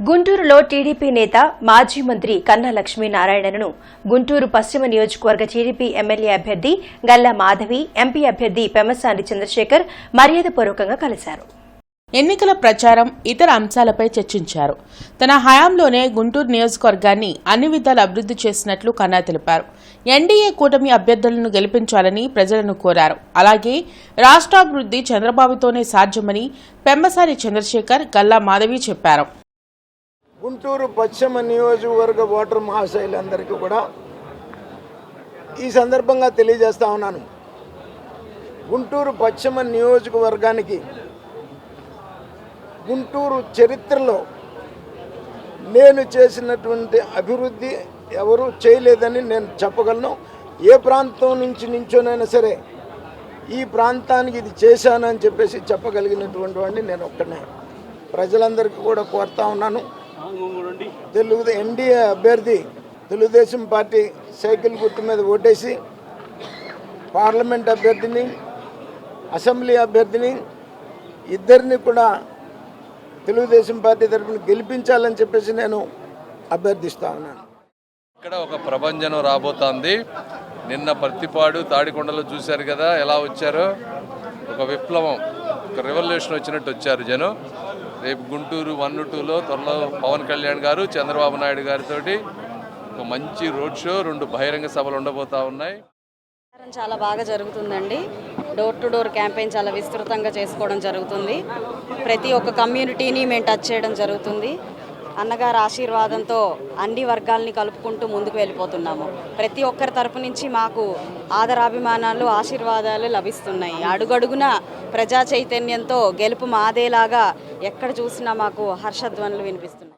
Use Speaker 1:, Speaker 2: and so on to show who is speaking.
Speaker 1: గుంటూరులో టీడీపీ నేత మాజీ మంత్రి కన్నా లక్ష్మీనారాయణను గుంటూరు పశ్చిమ నియోజకవర్గ టీడీపీ ఎమ్మెల్యే అభ్యర్థి గల్లా మాధవి ఎంపీ అభ్యర్థి పెమ్మసాని చంద్రశేఖర్ మర్యాదపూర్వకంగా కలిశారు.
Speaker 2: ఎన్నికల ప్రచారం ఇతర అంశాలపై చర్చించారు. తన హయాంలోనే గుంటూరు నియోజకవర్గాన్ని అన్ని విధాలు అభివృద్ధి చేసినట్లు కన్నా తెలిపారు. ఎన్డీఏ కూటమి అభ్యర్థులను గెలిపించాలని ప్రజలను కోరారు. అలాగే రాష్ట్రాభివృద్ధి చంద్రబాబుతోనే సాధ్యమని పెమ్మసాని చంద్రశేఖర్ గల్లా మాధవి చెప్పారు.
Speaker 3: గుంటూరు పశ్చిమ నియోజకవర్గ ఓటర్ మహాశైలందరికీ కూడా ఈ సందర్భంగా తెలియజేస్తా ఉన్నాను. గుంటూరు పశ్చిమ నియోజకవర్గానికి గుంటూరు చరిత్రలో నేను చేసినటువంటి అభివృద్ధి ఎవరు చేయలేదని నేను చెప్పగలను. ఏ ప్రాంతం నుంచి నించోనైనా సరే ఈ ప్రాంతానికి ఇది చేశానని చెప్పేసి చెప్పగలిగినటువంటి వాడిని నేను ఒక్కనే ప్రజలందరికీ కూడా కోరుతా ఉన్నాను. తెలుగు ఎన్డీఏ అభ్యర్థి తెలుగుదేశం పార్టీ సైకిల్ గుర్తు మీద ఓటేసి పార్లమెంట్ అభ్యర్థిని అసెంబ్లీ అభ్యర్థిని ఇద్దరిని కూడా తెలుగుదేశం పార్టీ తరఫున గెలిపించాలని చెప్పేసి నేను అభ్యర్థిస్తా ఉన్నాను.
Speaker 4: ఇక్కడ ఒక ప్రభంజనం రాబోతోంది. నిన్న పత్తిపాడు తాడికొండలో చూశారు కదా ఎలా వచ్చారో. ఒక విప్లవం ఒక రెవల్యూషన్ వచ్చినట్టు వచ్చారు జనం. రేపు గుంటూరు వన్ టూలో త్వరలో పవన్ కళ్యాణ్ గారు చంద్రబాబు నాయుడు గారితో ఒక మంచి రోడ్ షో రెండు బహిరంగ సభలు ఉండబోతా ఉన్నాయి.
Speaker 5: చాలా బాగా జరుగుతుందండి. డోర్ టు డోర్ క్యాంపెయిన్ చాలా విస్తృతంగా చేసుకోవడం జరుగుతుంది. ప్రతి ఒక్క కమ్యూనిటీని మేము టచ్ చేయడం జరుగుతుంది. అన్నగారి ఆశీర్వాదంతో అన్ని వర్గాల్ని కలుపుకుంటూ ముందుకు వెళ్ళిపోతున్నాము. ప్రతి ఒక్కరి తరపు నుంచి మాకు ఆదరాభిమానాలు ఆశీర్వాదాలు లభిస్తున్నాయి. అడుగడుగున ప్రజా చైతన్యంతో గెలుపు మాదేలాగా ఎక్కడ చూసినా మాకు హర్షధ్వనులు వినిపిస్తున్నాయి.